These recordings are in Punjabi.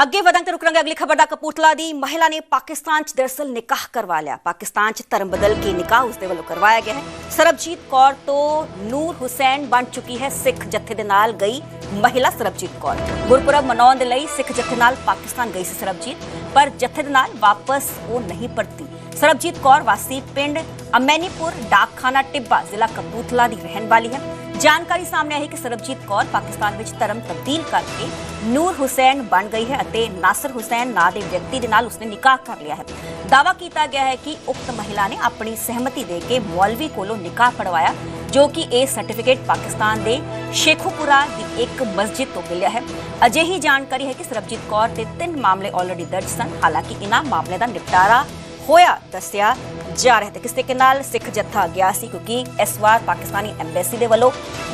ਅੱਗੇ ਵਧਾਂਗੇ ਤੇ ਰੁਕਾਂਗੇ ਅਗਲੀ ਖਬਰ ਦਾ ਕਪੂਰਥਲਾ ਦੀ ਮਹਿਲਾ ਨੇ ਪਾਕਿਸਤਾਨ 'ਚ ਦਰਅਸਲ ਨਿਕਾਹ ਕਰਵਾ ਲਿਆ ਪਾਕਿਸਤਾਨ 'ਚ ਧਰਮ ਬਦਲ ਕੇ ਨਿਕਾਹ ਉਸਦੇ ਵੱਲੋਂ ਕਰਵਾਇਆ ਗਿਆ ਹੈ ਸਰਬਜੀਤ ਕੌਰ ਤੋਂ ਨੂਰ ਹੁਸੈਨ ਬਣ ਚੁੱਕੀ ਹੈ ਸਿੱਖ ਜਥੇ ਦੇ ਨਾਲ ਗਈ ਮਹਿਲਾ ਸਰਬਜੀਤ ਕੌਰ ਗੁਰਪੁਰਬ ਮਨਾਉਣ ਦੇ ਲਈ ਸਿੱਖ ਜਥੇ ਨਾਲ ਪਾਕਿਸਤਾਨ ਗਈ ਸੀ ਸਰਬਜੀਤ ਪਰ ਜਥੇ ਦੇ ਨਾਲ ਵਾਪਸ ਉਹ ਨਹੀਂ ਪਰਤੀ ਸਰਬਜੀਤ ਕੌਰ ਵਾਸੀ ਪਿੰਡ ਅਮੈਨੀਪੁਰ ਡਾਕਖਾਨਾ ਟਿੱਬਾ ਜ਼ਿਲ੍ਹਾ ਕਪੂਰਥਲਾ ਦੀ ਰਹਿਣ ਵਾਲੀ ਹੈ ਜਾਣਕਾਰੀ ਸਾਹਮਣੇ ਆਈ ਹੈ ਕਿ ਸਰਬਜੀਤ ਕੌਰ ਪਾਕਿਸਤਾਨ ਵਿੱਚ ਧਰਮ ਤਬਦੀਲ ਕਰਕੇ ਨੂਰ ਹੁਸੈਨ ਬਣ ਗਈ ਹੈ ਅਤੇ ਨਾਸਰ ਹੁਸੈਨ ਨਾਂ ਦੇ ਵਿਅਕਤੀ ਦੇ ਨਾਲ ਉਸਨੇ ਨਿਕਾਹ ਕਰ ਲਿਆ ਹੈ। ਦਾਵਾ ਕੀਤਾ ਗਿਆ ਹੈ ਕਿ ਉਕਤ ਮਹਿਲਾ ਨੇ ਆਪਣੀ ਸਹਿਮਤੀ ਦੇ ਕੇ ਮੌਲਵੀ ਕੋਲੋਂ ਨਿਕਾਹ ਪੜਵਾਇਆ, ਜੋ ਕਿ ਇਹ ਸਰਟੀਫਿਕੇਟ ਪਾਕਿਸਤਾਨ ਦੇ ਸ਼ੇਖੂਪੁਰਾ ਦੀ ਇੱਕ ਮਸਜਿਦ ਤੋਂ ਮਿਲਿਆ ਹੈ। ਅਜਿਹੀ ਜਾਣਕਾਰੀ ਹੈ ਕਿ ਸਰਬਜੀਤ ਕੌਰ ਤੇ ਤਿੰਨ ਮਾਮਲੇ ਆਲਰੇਡੀ ਦਰਜ ਸਨ। ਹਾਲਾਂਕਿ ਇਨ੍ਹਾਂ ਮਾਮਲੇ ਦਾ ਨਿਪਟਾਰਾ ਹੋਇਆ ਦੱਸਿਆ ਜਾ ਰਿਹਾ ਹੈ ਕਿਸ ਤਰੀਕੇ ਨਾਲ ਸਿੱਖ ਜੱਥਾ ਗਿਆ ਸੀ, ਕਿਉਂਕਿ ਇਸ ਵਾਰ ਪਾਕਿਸਤਾਨੀ ਐਮਬੈਸੀ ਦੇ ਵੱਲੋਂ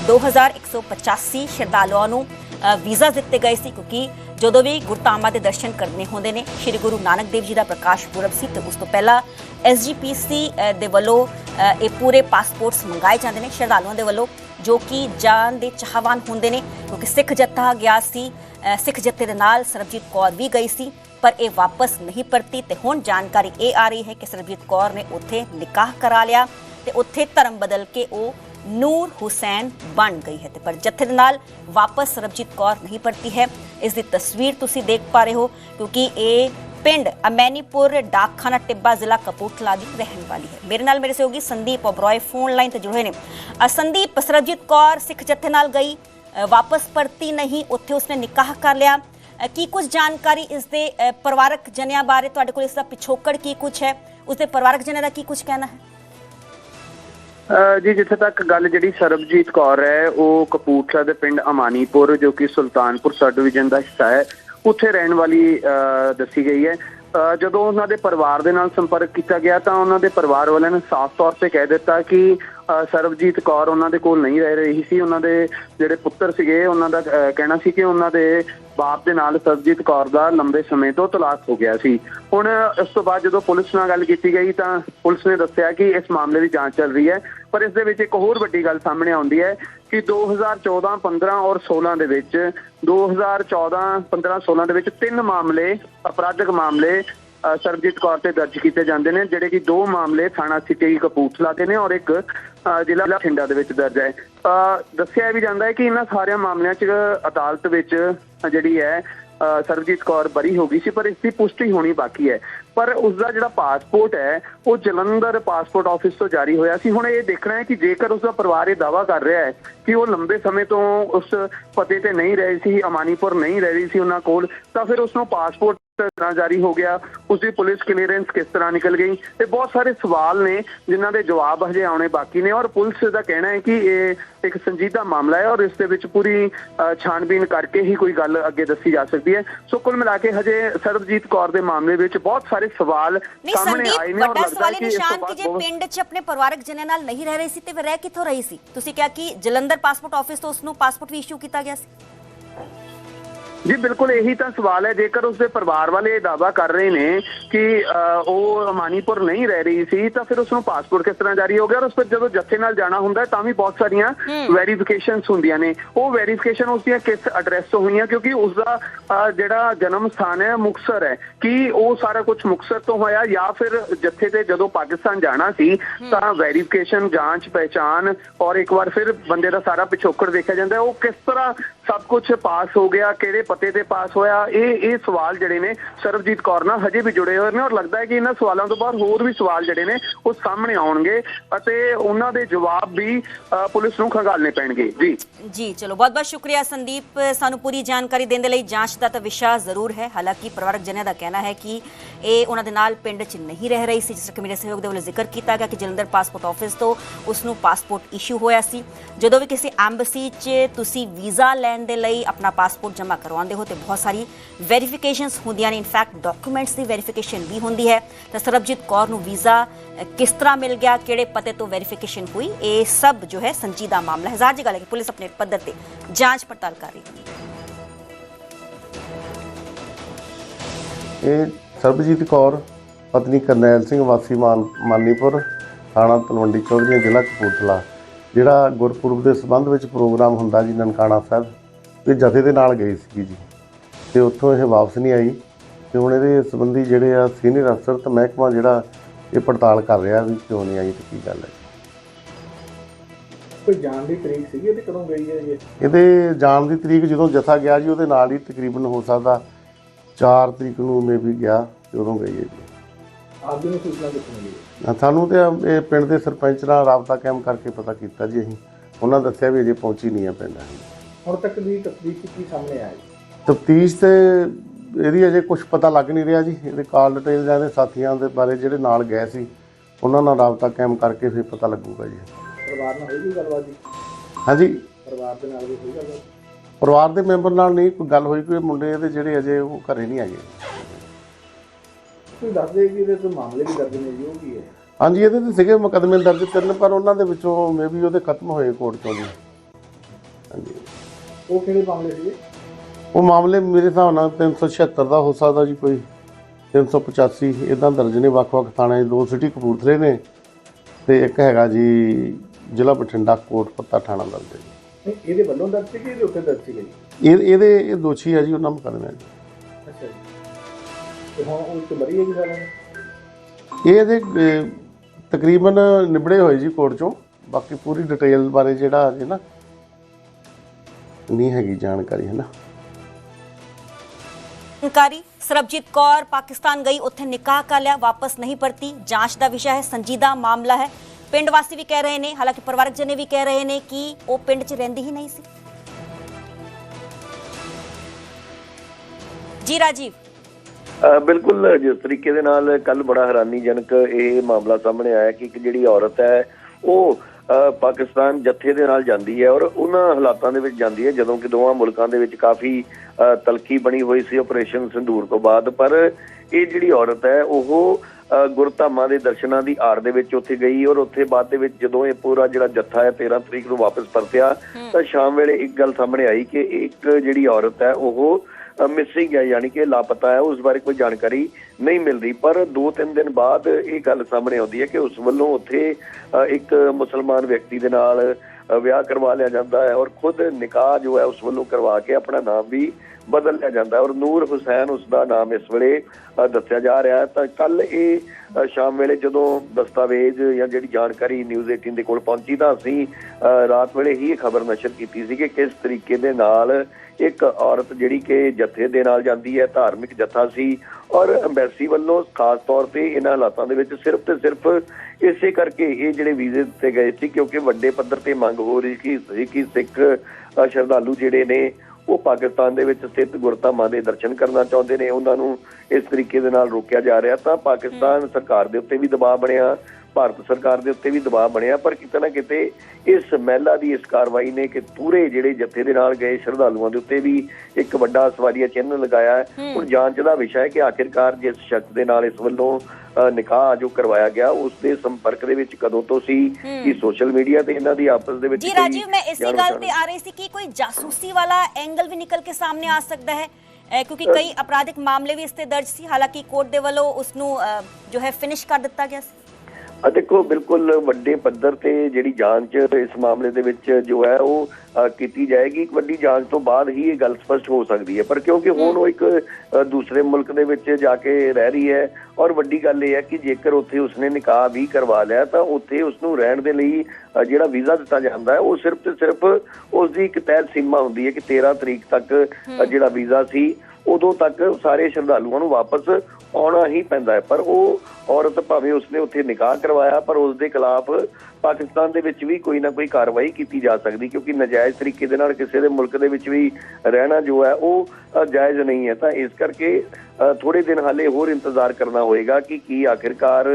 2185 ਸ਼ਰਧਾਲੂਆਂ ਨੂੰ ਵੀਜ਼ਾ ਦਿੱਤੇ ਗਏ ਸੀ, ਕਿਉਂਕਿ ਜਦੋਂ ਵੀ ਗੁਰਧਾਮਾਂ ਦੇ ਦਰਸ਼ਨ ਕਰਨੇ ਹੁੰਦੇ ਨੇ, ਸ੍ਰੀ ਗੁਰੂ ਨਾਨਕ ਦੇਵ ਜੀ ਦਾ ਪ੍ਰਕਾਸ਼ ਪੁਰਬ ਸੀ, ਤੇ ਉਸ ਤੋਂ ਪਹਿਲਾਂ ਐਸਜੀਪੀਸੀ ਦੇ ਵੱਲੋਂ ਇਹ ਪੂਰੇ ਪਾਸਪੋਰਟਸ ਮੰਗਾਏ ਜਾਂਦੇ ਨੇ ਸ਼ਰਧਾਲੂਆਂ ਦੇ ਵੱਲੋਂ, ਜੋ ਕਿ ਜਾਨ ਦੇ ਚਾਹਵਾਨ ਹੁੰਦੇ ਨੇ, ਕਿਉਂਕਿ ਸਿੱਖ ਜੱਥਾ ਗਿਆ ਸੀ ਸਿੱਖ ਜੱਥੇ ਦੇ ਨਾਲ ਸਰਬਜੀਤ ਕੌਰ ਵੀ ਗਈ ਸੀ ਪਰ ਇਹ ਵਾਪਸ ਨਹੀਂ ਪਰਤੀ ਤੇ ਹੁਣ ਜਾਣਕਾਰੀ ਇਹ ਆ ਰਹੀ ਹੈ ਕਿ ਸਰਬਜੀਤ ਕੌਰ ਨੇ ਉੱਥੇ ਨਿਕਾਹ ਕਰਾ ਲਿਆ ਤੇ ਉੱਥੇ ਧਰਮ ਬਦਲ ਕੇ ਉਹ ਨੂਰ ਹੁਸੈਨ ਬਣ ਗਈ ਹੈ ਤੇ ਪਰ ਜੱਥੇ ਦੇ ਨਾਲ ਵਾਪਸ ਸਰਬਜੀਤ ਕੌਰ ਨਹੀਂ ਪਰਤੀ ਹੈ। ਇਸ ਦੀ ਤਸਵੀਰ ਤੁਸੀਂ ਦੇਖ ਪਾ ਰਹੇ ਹੋ ਕਿਉਂਕਿ ਇਹ ਪਿੰਡ ਅਮੈਨੀਪੁਰ ਡਾਕਖਾਨਾ ਟਿੱਬਾ ਜ਼ਿਲ੍ਹਾ ਕਪੂਰਥਲਾ ਦੀ ਰਹਿਣ ਵਾਲੀ ਹੈ। ਮੇਰੇ ਨਾਲ ਮੇਰੇ ਸਹਿਯੋਗੀ ਸੰਦੀਪ ਓਬਰੋਏ ਫੋਨ ਲਾਈਨ ਤੇ ਜੁੜੇ ਨੇ। ਸੰਦੀਪ, ਸਰਬਜੀਤ ਕੌਰ ਸਿੱਖ ਜੱਥੇ ਨਾਲ ਗਈ ਵਾਪਸ ਪਰਤੀ ਨਹੀਂ, ਉੱਥੇ ਉਸਨੇ ਨਿਕਾਹ ਕਰ ਲਿਆ। ਕੀ ਕੁਝ ਜਾਣਕਾਰੀ ਇਸ ਦੇ ਪਰਿਵਾਰਕ ਜਨਿਆਂ ਬਾਰੇ ਤੁਹਾਡੇ ਕੋਲ ਇਸ ਦਾ ਪਿਛੋਕੜ ਕੀ ਕੁਝ ਹੈ? ਉਸ ਦੇ ਪਰਿਵਾਰਕ ਜਨਿਆਂ ਦਾ ਕੀ ਕੁਝ ਕਹਿਣਾ ਹੈ? ਜੀ ਜਿੱਥੇ ਤੱਕ ਗੱਲ ਜਿਹੜੀ ਸਰਬਜੀਤ ਕੌਰ ਹੈ ਉਹ ਕਪੂਰਥਲਾ ਦੇ ਪਿੰਡ ਅਮਾਨੀਪੁਰ ਜੋ ਕਿ ਸੁਲਤਾਨਪੁਰ ਸਬ ਡਿਵੀਜ਼ਨ ਦਾ ਹਿੱਸਾ ਹੈ ਉੱਥੇ ਰਹਿਣ ਵਾਲੀ ਦੱਸੀ ਗਈ ਹੈ। ਅਹ, ਜਦੋਂ ਉਹਨਾਂ ਦੇ ਪਰਿਵਾਰ ਦੇ ਨਾਲ ਸੰਪਰਕ ਕੀਤਾ ਗਿਆ ਤਾਂ ਉਹਨਾਂ ਦੇ ਪਰਿਵਾਰ ਵਾਲਿਆਂ ਨੇ ਸਾਫ਼ ਤੌਰ ਤੇ ਕਹਿ ਦਿੱਤਾ ਕਿ ਸਰਬਜੀਤ ਕੌਰ ਉਹਨਾਂ ਦੇ ਕੋਲ ਨਹੀਂ ਰਹਿ ਰਹੀ ਸੀ। ਉਹਨਾਂ ਦੇ ਜਿਹੜੇ ਪੁੱਤਰ ਸੀਗੇ ਉਹਨਾਂ ਦਾ ਕਹਿਣਾ ਸੀ ਕਿ ਉਹਨਾਂ ਦੇ ਬਾਪ ਦੇ ਨਾਲ ਸਰਬਜੀਤ ਕੌਰ ਦਾ ਲੰਬੇ ਸਮੇਂ ਤੋਂ ਤਲਾਕ ਹੋ ਗਿਆ ਸੀ। ਹੁਣ ਇਸ ਤੋਂ ਬਾਅਦ ਜਦੋਂ ਪੁਲਿਸ ਨਾਲ ਗੱਲ ਕੀਤੀ ਗਈ ਤਾਂ ਪੁਲਿਸ ਨੇ ਦੱਸਿਆ ਕਿ ਇਸ ਮਾਮਲੇ ਦੀ ਜਾਂਚ ਚੱਲ ਰਹੀ ਹੈ। ਪਰ ਇਸ ਦੇ ਵਿੱਚ ਇੱਕ ਹੋਰ ਵੱਡੀ ਗੱਲ ਸਾਹਮਣੇ ਆਉਂਦੀ ਹੈ ਕਿ 2014 15 ਔਰ 16 ਦੇ ਵਿੱਚ 2014 15 16 ਦੇ ਵਿੱਚ ਤਿੰਨ ਮਾਮਲੇ, ਅਪਰਾਧਿਕ ਮਾਮਲੇ ਸਰਬਜੀਤ ਕੌਰ ਤੇ ਦਰਜ ਕੀਤੇ ਜਾਂਦੇ ਨੇ, ਜਿਹੜੇ ਕਿ ਦੋ ਮਾਮਲੇ ਥਾਣਾ ਸਿਟੀ ਕਪੂਰਥਲਾ ਦੇ ਨੇ ਔਰ ਇੱਕ ਜ਼ਿਲ੍ਹਾ ਬਠਿੰਡਾ ਦੇ ਵਿੱਚ ਦਰਜ ਹੈ। ਅ, ਦੱਸਿਆ ਵੀ ਜਾਂਦਾ ਹੈ ਕਿ ਇਹਨਾਂ ਸਾਰਿਆਂ ਮਾਮਲਿਆਂ 'ਚ ਅਦਾਲਤ ਵਿੱਚ ਜਿਹੜੀ ਹੈ ਅ, ਸਰਬਜੀਤ ਕੌਰ ਬਰੀ ਹੋ ਗਈ ਸੀ ਪਰ ਇਸ ਦੀ ਪੁਸ਼ਟੀ ਹੋਣੀ ਬਾਕੀ ਹੈ। ਪਰ ਉਸ ਦਾ ਜਿਹੜਾ ਪਾਸਪੋਰਟ ਹੈ ਉਹ ਜਲੰਧਰ ਪਾਸਪੋਰਟ ਆਫਿਸ ਤੋਂ ਜਾਰੀ ਹੋਇਆ ਸੀ। ਹੁਣ ਇਹ ਦੇਖਣਾ ਹੈ ਕਿ ਜੇਕਰ ਉਸ ਦਾ ਪਰਿਵਾਰ ਇਹ ਦਾਵਾ ਕਰ ਰਿਹਾ ਹੈ ਕਿ ਉਹ ਲੰਬੇ ਸਮੇਂ ਤੋਂ ਉਸ ਪਤੇ ਤੇ ਨਹੀਂ ਰਹੇ ਸੀ ਅਮਾਨੀਪੁਰ ਨਹੀਂ ਰਹਿ ਰਹੀ ਸੀ ਉਹਨਾਂ ਕੋਲ ਤਾਂ ਫਿਰ ਉਸ ਨੂੰ ਪਾਸਪੋਰਟ ਤਰ੍ਹਾਂ ਜਾਰੀ ਹੋ ਗਿਆ। ਉਸ ਦੀ ਪੁਲਿਸ ਕਲੀਅਰੈਂਸ ਕਿਸ ਤਰ੍ਹਾਂ ਨਿਕਲ ਗਈ? ਤੇ ਬਹੁਤ ਸਾਰੇ ਸਵਾਲ ਨੇ ਜਿਨ੍ਹਾਂ ਦੇ ਜਵਾਬ ਹਜੇ ਆਉਣੇ ਬਾਕੀ ਨੇ। ਔਰ ਪੁਲਿਸ ਦਾ ਕਹਿਣਾ ਹੈ ਕਿ ਇਹ ਇੱਕ ਸੰਜੀਦਾ ਮਾਮਲਾ ਹੈ ਔਰ ਇਸ ਦੇ ਵਿੱਚ ਪੂਰੀ ਛਾਣਬੀਨ ਕਰਕੇ ਹੀ ਕੋਈ ਗੱਲ ਅੱਗੇ ਦੱਸੀ ਜਾ ਸਕਦੀ ਹੈ। ਸੋ ਕੁੱਲ ਮਿਲਾ ਕੇ ਹਜੇ ਸਰਬਜੀਤ ਕੌਰ ਦੇ ਮਾਮਲੇ ਵਿੱਚ ਬਹੁਤ ਸਾਰੇ ਸਵਾਲ ਸਾਹਮਣੇ ਆਏ ਨੇ ਔਰ ਲੱਗਦਾ ਕਿ ਨਿਸ਼ਾਨ ਕਿ ਜੇ ਪਿੰਡ 'ਚ ਆਪਣੇ ਪਰਿਵਾਰਕ ਜਨਿਆਂ ਨਾਲ ਨਹੀਂ ਰਹਿ ਰਹੀ ਸੀ ਤੇ ਫਿਰ ਰਹਿ ਕਿੱਥੋਂ ਰਹੀ ਸੀ? ਤੁਸੀਂ ਕਿਹਾ ਕਿ ਜਲੰਧਰ ਪਾਸਪੋਰਟ ਆਫਿਸ ਤੋਂ ਉਸ ਨੂੰ ਪਾਸਪੋਰਟ ਵੀ ਇਸ਼ੂ ਕੀਤਾ ਗਿਆ ਸੀ। ਜੀ ਬਿਲਕੁਲ ਇਹੀ ਤਾਂ ਸਵਾਲ ਹੈ ਜੇਕਰ ਉਸਦੇ ਪਰਿਵਾਰ ਵਾਲੇ ਇਹ ਦਾਵਾ ਕਰ ਰਹੇ ਨੇ ਕਿ ਉਹ ਅਮਾਨੀਪੁਰ ਨਹੀਂ ਰਹਿ ਰਹੀ ਸੀ ਤਾਂ ਫਿਰ ਉਸ ਨੂੰ ਪਾਸਪੋਰਟ ਕਿਸ ਤਰ੍ਹਾਂ ਜਾਰੀ ਹੋ ਗਿਆ? ਔਰ ਉਸ ਪਰ ਜਦੋਂ ਜੱਥੇ ਨਾਲ ਜਾਣਾ ਹੁੰਦਾ ਤਾਂ ਵੀ ਬਹੁਤ ਸਾਰੀਆਂ ਵੈਰੀਫਿਕੇਸ਼ਨਸ ਹੁੰਦੀਆਂ ਨੇ। ਉਹ ਵੈਰੀਫਿਕੇਸ਼ਨ ਉਸ ਦੀਆਂ ਕਿਸ ਐਡਰੈਸ ਤੋਂ ਹੋਈਆਂ? ਕਿਉਂਕਿ ਉਸ ਦਾ ਜਿਹੜਾ ਜਨਮ ਸਥਾਨ ਹੈ ਮੁਕਸਰ ਹੈ। ਕਿ ਉਹ ਸਾਰਾ ਕੁਝ ਮੁਕਸਰ ਤੋਂ ਹੋਇਆ ਜਾਂ ਫਿਰ ਜੱਥੇ ਤੇ ਜਦੋਂ ਪਾਕਿਸਤਾਨ ਜਾਣਾ ਸੀ ਤਾਂ ਵੈਰੀਫਿਕੇਸ਼ਨ ਜਾਂਚ ਪਹਿਚਾਨ ਔਰ ਇੱਕ ਵਾਰ ਫਿਰ ਬੰਦੇ ਦਾ ਸਾਰਾ ਪਿਛੋਕੜ ਦੇਖਿਆ ਜਾਂਦਾ ਉਹ ਕਿਸ ਤਰ੍ਹਾਂ ਸਭ ਕੁਝ ਪਾਸ ਹੋ ਗਿਆ, ਕਿਹੜੇ ਪਤੇ ਤੇ ਪਾਸ ਹੋਇਆ, ਇਹ ਇਹ ਸਵਾਲ ਜਿਹੜੇ ਨੇ ਸਰਬਜੀਤ ਕੌਰ ਨਾਲ ਹਜੇ ਵੀ ਜੁੜੇ ਹੋਏ ਨੇ ਔਰ ਲੱਗਦਾ ਹੈ ਕਿ ਇਹਨਾਂ ਸਵਾਲਾਂ ਤੋਂ ਬਾਅਦ ਹੋਰ ਵੀ ਸਵਾਲ ਜਿਹੜੇ ਨੇ ਉਹ ਸਾਹਮਣੇ ਆਉਣਗੇ ਅਤੇ ਉਹਨਾਂ ਦੇ ਜਵਾਬ ਵੀ ਪੁਲਿਸ ਨੂੰ ਖੰਗਾਲਣੇ ਪੈਣਗੇ। ਜੀ। ਜੀ, ਚਲੋ ਬਹੁਤ ਬਹੁਤ ਸ਼ੁਕਰੀਆ ਸੰਦੀਪ। ਸਾਨੂੰ ਪੂਰੀ ਜਾਣਕਾਰੀ ਦੇਣ ਦੇ ਲਈ ਜਾਂਚ ਦਾ ਤਾਂ ਵਿਸ਼ਾ ਜ਼ਰੂਰ ਹੈ। ਹਾਲਾਂਕਿ ਪਰਿਵਾਰਕ ਜਨਿਆਂ ਦਾ ਕਹਿਣਾ ਹੈ ਕਿ ਇਹ ਉਹਨਾਂ ਦੇ ਨਾਲ ਪਿੰਡ 'ਚ ਨਹੀਂ ਰਹਿ ਰਹੀ ਸੀ, ਜਿਸ ਤਰ੍ਹਾਂ ਮੇਰੇ ਸਹਿਯੋਗ ਦੇ ਵੱਲੋਂ ਜ਼ਿਕਰ ਕੀਤਾ ਗਿਆ ਕਿ ਜਲੰਧਰ ਪਾਸਪੋਰਟ ਆਫਿਸ ਤੋਂ ਉਸ ਨੂੰ ਪਾਸਪੋਰਟ ਇਸ਼ੂ ਹੋਇਆ ਸੀ। ਜਦੋਂ ਵੀ ਕਿਸੇ ਐਮਬੈਸੀ 'ਚ ਤੁਸੀਂ ਵੀਜ਼ਾ ਲੈਣ ਦੇ ਲਈ ਆਪਣਾ ਪਾਸਪੋਰਟ ਜਮ੍ਹਾਂ ਕਰਵਾਉਂਦੇ ਹੋ ਤੇ ਬਹੁਤ ਸਾਰੀ ਵੈਰੀਫਿਕੇਸ਼ਨਸ ਹੁੰਦੀਆਂ ਨੇ। ਇਨਫੈਕਟ ਡਾਕੂਮੈਂਟਸ ਦੀ ਵੈਰੀਫਿਕੇਸ਼ਨ ਵੀ ਹੁੰਦੀ ਹੈ। ਤਾਂ ਸਰਬਜੀਤ ਕੌਰ ਨੂੰ ਵੀਜ਼ਾ ਕਿਸ ਤਰ੍ਹਾਂ ਮਿਲ ਗਿਆ, ਕਿਹੜੇ ਪਤੇ ਤੋਂ ਵੈਰੀਫਿਕੇਸ਼ਨ ਹੋਈ, ਇਹ ਸਭ ਜੋ ਹੈ ਸੰਜੀਦਾ ਮਾਮਲਾ ਹੈ। ਜ਼ਾਹਰ ਜੀ ਗੱਲ ਹੈ ਕਿ ਪੁਲਿਸ ਆਪਣੇ ਪੱਧਰ ਤੇ ਜਾਂਚ ਪੜਤਾਲ ਕਰ ਰਹੀ ਹੈ। ਇਹ ਸਰਬਜੀਤ ਕੌਰ, ਪਤਨੀ ਕਰਨੈਲ ਸਿੰਘ, ਵਾਸੀ ਮਾਨ, ਮਾਨੀਪੁਰ, ਥਾਣਾ ਤਲਵੰਡੀ ਚੌਧਰੀ ਜ਼ਿਲ੍ਹਾ ਕਪੂਰਥਲਾ, ਜਿਹੜਾ ਗੁਰਪੁਰਬ ਦੇ ਸੰਬੰਧ ਵਿੱਚ ਪ੍ਰੋਗਰਾਮ ਹੁੰਦਾ ਜੀ ਨਨਕਾਣਾ ਸਾਹਿਬ ਤੇ ਜਥੇ ਦੇ ਨਾਲ ਗਈ ਸੀ ਜੀ। ਤੇ ਉੱਥੋਂ ਇਹ ਵਾਪਸ ਨਹੀਂ ਆਈ। ਤੇ ਹੁਣ ਇਹਦੇ ਸੰਬੰਧੀ ਜਿਹੜੇ ਆ ਸੀਨੀਅਰ ਅਫਸਰ ਤੇ ਮਹਿਕਮਾ ਜਿਹੜਾ ਇਹ ਪੜਤਾਲ ਕਰ ਰਿਹਾ ਵੀ ਕਿਉਂ ਨਹੀਂ ਆਈ ਤੇ ਕੀ ਗੱਲ ਹੈ। ਕੋਈ ਜਾਣ ਦੀ ਤਰੀਕ ਸੀਗੀ ਤੇ ਕਦੋਂ ਗਈ ਹੈ ਇਹ? ਇਹਦੇ ਜਾਣ ਦੀ ਤਰੀਕ ਜਦੋਂ ਜਥਾ ਗਿਆ ਜੀ ਉਹਦੇ ਨਾਲ ਹੀ ਤਕਰੀਬਨ ਹੋ ਸਕਦਾ 4 ਤਰੀਕ ਨੂੰ ਮੇਬੀ ਗਿਆ ਤੇ ਉਦੋਂ ਗਈ ਹੈ ਜੀ। ਆਪ ਜੀ ਨੂੰ ਸੂਚਨਾ ਕਿੱਥੋਂ ਮਿਲੀ? ਸਾਨੂੰ ਤੇ ਇਹ ਪਿੰਡ ਦੇ ਸਰਪੰਚ ਨਾਲ ਰਾਬਤਾ ਕਾਇਮ ਕਰਕੇ ਪਤਾ ਕੀਤਾ ਜੀ ਅਸੀਂ। ਉਹਨਾਂ ਦੱਸਿਆ ਵੀ ਅਜੇ ਪਹੁੰਚੀ ਨਹੀਂ ਹੈ ਪਿੰਡ। ਹੁਣ ਤੱਕ ਦੀ ਤਸਦੀਕ ਕੀ ਸਾਹਮਣੇ ਆਈ? ਤਫਤੀਸ਼ ਤੇ ਇਹਦੀ ਅਜੇ ਕੁਝ ਪਤਾ ਲੱਗ ਨਹੀਂ ਰਿਹਾ ਜੀ। ਇਹਦੇ ਕਾਲ ਡਿਟੇਲ ਜਾਂ ਇਹਦੇ ਸਾਥੀਆਂ ਦੇ ਬਾਰੇ ਜਿਹੜੇ ਨਾਲ ਗਏ ਸੀ ਉਹਨਾਂ ਨਾਲ ਰਾਬਤਾ ਕਾਇਮ ਕਰਕੇ ਫਿਰ ਪਤਾ ਲੱਗੂਗਾ ਜੀ। ਪਰਿਵਾਰ ਨਾਲ ਹੋਈ ਕੋਈ ਗੱਲਬਾਤ ਜੀ? ਹਾਂਜੀ। ਪਰਿਵਾਰ ਦੇ ਨਾਲ ਵੀ ਹੋਈ ਗੱਲਬਾਤ? ਪਰਿਵਾਰ ਦੇ ਮੈਂਬਰ ਨਾਲ ਨਹੀਂ ਕੋਈ ਗੱਲ ਹੋਈ ਕੋਈ ਮੁੰਡੇ ਇਹਦੇ ਜਿਹੜੇ ਅਜੇ ਉਹ ਘਰੇ ਨਹੀਂ ਆਏ। ਕੋਈ ਦੱਸ ਦੇ ਕਿ ਇਹਦੇ ਤੋਂ ਮਾਮਲੇ ਵੀ ਦਰਜ ਨੇ ਜੀ ਉਹ ਕੀ ਹੈ? ਹਾਂਜੀ ਇਹਦੇ ਤੇ ਸੀਗੇ ਮੁਕੱਦਮੇ ਦਰਜ ਤਿੰਨ ਪਰ ਉਹਨਾਂ ਦੇ ਵਿੱਚੋਂ ਮੇਬੀ ਉਹਦੇ ਖਤਮ ਹੋਏ ਕੋਰਟ ਚੋਂ ਜੀ। ਉਹ ਕਿਹੜੇ ਮਾਮਲੇ ਸੀਗੇ? ਉਹ ਮਾਮਲੇ ਮੇਰੇ ਹਿਸਾਬ ਨਾਲ 376 ਦਾ ਹੋ ਸਕਦਾ ਜੀ ਕੋਈ 385 ਇਦਾਂ ਦਰਜ ਨੇ ਵੱਖ-ਵੱਖ ਥਾਣੇ ਦੋ ਸਿਟੀ ਕਪੂਰਥਲੇ ਨੇ ਤੇ ਇੱਕ ਹੈਗਾ ਜੀ ਜ਼ਿਲ੍ਹਾ ਬਠਿੰਡਾ ਕੋਟ ਪੱਤਾ ਥਾਣਾ ਦਰਜ ਹੈ ਜੀ। ਨਹੀਂ ਇਹਦੇ ਵੱਲੋਂ ਦਰਜ ਸੀ ਕਿ ਇਹਦੇ ਉੱਤੇ ਦਰਜ ਸੀ ਗਈ ਇਹ ਇਹਦੇ ਇਹ ਦੋਸ਼ੀ ਹੈ ਜੀ ਉਹਨਾਂ ਮੁਕੱਦਮੇ ਜੀ। ਅੱਛਾ ਜੀ। ਤੇ ਹੁਣ ਉਹ ਤੋਂ ਬਰੀ ਹੈ ਜੀ ਸਾਰਿਆਂ ਨੂੰ? ਇਹ ਇਹਦੇ ਅਹ, ਤਕਰੀਬਨ ਨਿਬੜੇ ਹੋਏ ਜੀ ਕੋਰਟ ਚੋਂ ਬਾਕੀ ਪੂਰੀ ਡਿਟੇਲ ਬਾਰੇ ਜਿਹੜਾ ਅਜੇ ਨਾ ਨਹੀਂ ਹੈਗੀ ਜਾਣਕਾਰੀ ਹੈ ਨਾ ਜਾਣਕਾਰੀ? ਸਰਬਜੀਤ ਕੌਰ ਪਾਕਿਸਤਾਨ ਗਈ ਉੱਥੇ ਨਿਕਾਹ ਕਰ ਲਿਆ ਵਾਪਸ ਨਹੀਂ ਪਰਤੀ। ਜਾਂਚ ਦਾ ਵਿਸ਼ਾ ਹੈ ਸੰਜੀਦਾ ਮਾਮਲਾ ਹੈ। ਪਿੰਡ ਵਾਸੀ ਵੀ ਕਹਿ ਰਹੇ ਨੇ ਹਾਲਾਂਕਿ ਪਰਿਵਾਰਕ ਜਨੇ ਵੀ ਕਹਿ ਰਹੇ ਨੇ ਕਿ ਉਹ ਪਿੰਡ 'ਚ ਰਹਿੰਦੀ ਹੀ ਨਹੀਂ ਸੀ। ਜੀ ਰਾਜੀਵ। ਬਿਲਕੁਲ ਜਿਸ ਤਰੀਕੇ ਦੇ ਨਾਲ ਕੱਲ ਬੜਾ ਹੈਰਾਨੀਜਨਕ ਇਹ ਮਾਮਲਾ ਸਾਹਮਣੇ ਆਇਆ ਕਿ ਇੱਕ ਜਿਹੜੀ ਔਰਤ ਹੈ ਉਹ ਪਾਕਿਸਤਾਨ ਜੱਥੇ ਦੇ ਨਾਲ ਜਾਂਦੀ ਹੈ ਔਰ ਉਹਨਾਂ ਹਾਲਾਤਾਂ ਦੇ ਵਿੱਚ ਜਾਂਦੀ ਹੈ ਜਦੋਂ ਕਿ ਦੋਵਾਂ ਮੁਲਕਾਂ ਦੇ ਵਿੱਚ ਕਾਫੀ ਅ, ਤਲਖੀ ਬਣੀ ਹੋਈ ਸੀ ਆਪਰੇਸ਼ਨ ਸੰਦੂਰ ਤੋਂ ਬਾਅਦ। ਪਰ ਇਹ ਜਿਹੜੀ ਔਰਤ ਹੈ ਉਹ ਗੁਰਧਾਮਾਂ ਦੇ ਦਰਸ਼ਨਾਂ ਦੀ ਆੜ ਦੇ ਵਿੱਚ ਉੱਥੇ ਗਈ ਔਰ ਉੱਥੇ ਬਾਅਦ ਦੇ ਵਿੱਚ ਜਦੋਂ ਇਹ ਪੂਰਾ ਜਿਹੜਾ ਜੱਥਾ ਹੈ 13 ਤਰੀਕ ਨੂੰ ਵਾਪਸ ਪਰਤਿਆ ਤਾਂ ਸ਼ਾਮ ਵੇਲੇ ਇੱਕ ਗੱਲ ਸਾਹਮਣੇ ਆਈ ਕਿ ਇੱਕ ਜਿਹੜੀ ਔਰਤ ਹੈ ਉਹ ਮਿਸਿੰਗ ਹੈ ਯਾਨੀ ਕਿ ਲਾਪਤਾ ਹੈ ਉਸ ਬਾਰੇ ਕੋਈ ਜਾਣਕਾਰੀ ਨਹੀਂ ਮਿਲਦੀ ਪਰ 2-3 ਦਿਨ ਬਾਅਦ ਇਹ ਗੱਲ ਸਾਹਮਣੇ ਆਉਂਦੀ ਹੈ ਕਿ ਉਸ ਵੱਲੋਂ ਉੱਥੇ ਇੱਕ ਮੁਸਲਮਾਨ ਵਿਅਕਤੀ ਦੇ ਨਾਲ ਵਿਆਹ ਕਰਵਾ ਲਿਆ ਜਾਂਦਾ ਹੈ ਔਰ ਖੁਦ ਨਿਕਾਹ ਜੋ ਹੈ ਉਸ ਵੱਲੋਂ ਕਰਵਾ ਕੇ ਆਪਣਾ ਨਾਮ ਵੀ ਬਦਲ ਲਿਆ ਜਾਂਦਾ ਔਰ ਨੂਰ ਹੁਸੈਨ ਉਸ ਦਾ ਨਾਮ ਇਸ ਵੇਲੇ ਦੱਸਿਆ ਜਾ ਰਿਹਾ ਹੈ। ਤਾਂ ਕੱਲ ਇਹ ਸ਼ਾਮ ਵੇਲੇ ਜਦੋਂ ਦਸਤਾਵੇਜ਼ ਜਾਂ ਜਿਹੜੀ ਜਾਣਕਾਰੀ ਨਿਊਜ਼ 18 ਦੇ ਕੋਲ ਪਹੁੰਚੀ ਤਾਂ ਅਸੀਂ ਅ, ਰਾਤ ਵੇਲੇ ਹੀ ਇਹ ਖਬਰ ਨਸ਼ਰ ਕੀਤੀ ਸੀ ਕਿ ਕਿਸ ਤਰੀਕੇ ਦੇ ਨਾਲ ਇੱਕ ਔਰਤ ਜਿਹੜੀ ਕਿ ਜੱਥੇ ਦੇ ਨਾਲ ਜਾਂਦੀ ਹੈ ਧਾਰਮਿਕ ਜੱਥਾ ਸੀ ਔਰ ਐਮਬੈਸੀ ਵੱਲੋਂ ਖਾਸ ਤੌਰ ਤੇ ਇਹਨਾਂ ਹਾਲਾਤਾਂ ਦੇ ਵਿੱਚ ਸਿਰਫ ਤੇ ਸਿਰਫ ਇਸੇ ਕਰਕੇ ਇਹ ਜਿਹੜੇ ਵੀਜ਼ੇ ਦਿੱਤੇ ਗਏ ਸੀ ਕਿਉਂਕਿ ਵੱਡੇ ਪੱਧਰ ਤੇ ਮੰਗ ਹੋ ਰਹੀ ਸੀ ਕਿ ਸਿੱਖ ਸ਼ਰਧਾਲੂ ਜਿਹੜੇ ਨੇ ਉਹ ਪਾਕਿਸਤਾਨ ਦੇ ਵਿੱਚ ਸਥਿਤ ਗੁਰਧਾਮਾਂ ਦੇ ਦਰਸ਼ਨ ਕਰਨਾ ਚਾਹੁੰਦੇ ਨੇ। ਉਹਨਾਂ ਨੂੰ ਇਸ ਤਰੀਕੇ ਦੇ ਨਾਲ ਰੋਕਿਆ ਜਾ ਰਿਹਾ ਤਾਂ ਪਾਕਿਸਤਾਨ ਸਰਕਾਰ ਦੇ ਉੱਤੇ ਵੀ ਦਬਾਅ ਬਣਿਆ। ਭਾਰਤ ਸਰਕਾਰ ਦੇ ਉੱਤੇ ਵੀ ਦਬਾਅ ਬਣਿਆ ਪਰ ਕਿਤੇ ਨਾ ਕਿਤੇ ਇਸ ਮਹਿਲਾ ਦੀ ਇਸ ਕਾਰਵਾਈ ਨੇ ਕਿ ਪੂਰੇ ਜਿਹੜੇ ਜੱਥੇ ਦੇ ਨਾਲ ਗਏ ਸ਼ਰਧਾਲੂਆਂ ਦੇ ਉੱਤੇ ਵੀ ਇੱਕ ਵੱਡਾ ਸਵਾਲੀਆ ਚਿੰਨ੍ਹ ਲਗਾਇਆ ਹੁਣ ਜਾਂਚ ਦਾ ਵਿਸ਼ਾ ਹੈ ਕਿ ਆਖਿਰਕਾਰ ਜਿਸ ਸ਼ਖਸ ਦੇ ਨਾਲ ਇਸ ਵੱਲੋਂ ਨਿਕਾਹ ਜੋ ਕਰਵਾਇਆ ਗਿਆ ਉਸ ਦੇ ਸੰਪਰਕ ਦੇ ਵਿੱਚ ਕਦੋਂ ਤੋਂ ਸੀ ਕਿ ਸੋਸ਼ਲ ਮੀਡੀਆ ਤੇ ਇਹਨਾਂ ਦੀ ਆਪਸ ਦੇ ਵਿੱਚ ਜੀ ਰਾਜੀਵ ਮੈਂ ਇਸੇ ਗੱਲ ਤੇ ਆ ਰਹੀ ਸੀ ਕਿ ਕੋਈ ਜਾਸੂਸੀ ਵਾਲਾ ਐਂਗਲ ਵੀ ਨਿਕਲ ਕੇ ਸਾਹਮਣੇ ਆ ਸਕਦਾ ਹੈ ਕਿਉਂਕਿ ਕਈ ਅਪਰਾਧਿਕ ਮਾਮਲੇ ਵੀ ਇਸ ਤੇ ਦਰਜ ਸੀ ਹਾਲਾਂਕਿ ਕੋਰਟ ਦੇ ਵੱਲੋਂ ਉਸ ਨੂੰ ਜੋ ਹੈ ਫਿਨਿਸ਼ ਕਰ ਦਿੱਤਾ ਗਿਆ ਸੀ। ਆ ਦੇਖੋ, ਬਿਲਕੁਲ ਵੱਡੇ ਪੱਧਰ ਤੇ ਜਿਹੜੀ ਜਾਂਚ ਇਸ ਮਾਮਲੇ ਦੇ ਵਿੱਚ ਜੋ ਹੈ ਉਹ ਕੀਤੀ ਜਾਏਗੀ। ਇੱਕ ਵੱਡੀ ਜਾਂਚ ਤੋਂ ਬਾਅਦ ਹੀ ਇਹ ਗੱਲ ਸਪਸ਼ਟ ਹੋ ਸਕਦੀ ਹੈ। ਪਰ ਕਿਉਂਕਿ ਹੁਣ ਉਹ ਇੱਕ ਦੂਸਰੇ ਮੁਲਕ ਦੇ ਵਿੱਚ ਜਾ ਕੇ ਰਹਿ ਰਹੀ ਹੈ ਔਰ ਵੱਡੀ ਗੱਲ ਇਹ ਹੈ ਕਿ ਜੇਕਰ ਉੱਥੇ ਉਸਨੇ ਨਿਕਾਹ ਵੀ ਕਰਵਾ ਲਿਆ, ਤਾਂ ਉੱਥੇ ਉਸ ਨੂੰ ਰਹਿਣ ਦੇ ਲਈ ਜਿਹੜਾ ਵੀਜ਼ਾ ਦਿੱਤਾ ਜਾਂਦਾ ਹੈ, ਉਹ ਸਿਰਫ ਤੇ ਸਿਰਫ ਉਸ ਦੀ ਇੱਕ ਤੈਅ ਸੀਮਾ ਹੁੰਦੀ ਹੈ ਕਿ 13 ਤਰੀਕ ਤੱਕ ਜਿਹੜਾ ਵੀਜ਼ਾ ਸੀ। ਉਦੋਂ ਤੱਕ ਸਾਰੇ ਸ਼ਰਧਾਲੂਆਂ ਨੂੰ ਵਾਪਸ ਆਉਣਾ ਹੀ ਪੈਂਦਾ ਹੈ। ਪਰ ਉਹ ਔਰਤ ਭਾਵੇਂ ਉਸਨੇ ਉੱਥੇ ਨਿਕਾਹ ਕਰਵਾਇਆ, ਪਰ ਉਸ ਦੇ ਖਿਲਾਫ ਪਾਕਿਸਤਾਨ ਦੇ ਵਿੱਚ ਵੀ ਕੋਈ ਨਾ ਕੋਈ ਕਾਰਵਾਈ ਕੀਤੀ ਜਾ ਸਕਦੀ, ਕਿਉਂਕਿ ਨਜਾਇਜ਼ ਤਰੀਕੇ ਦੇ ਨਾਲ ਕਿਸੇ ਦੇ ਮੁਲਕ ਦੇ ਵਿੱਚ ਵੀ ਰਹਿਣਾ ਜੋ ਹੈ, ਉਹ ਜਾਇਜ਼ ਨਹੀਂ ਹੈ। ਤਾਂ ਇਸ ਕਰਕੇ ਥੋੜੇ ਦਿਨ ਹਾਲੇ ਹੋਰ ਇੰਤਜ਼ਾਰ ਕਰਨਾ ਹੋਏਗਾ ਕਿ ਕੀ ਆਖਿਰਕਾਰ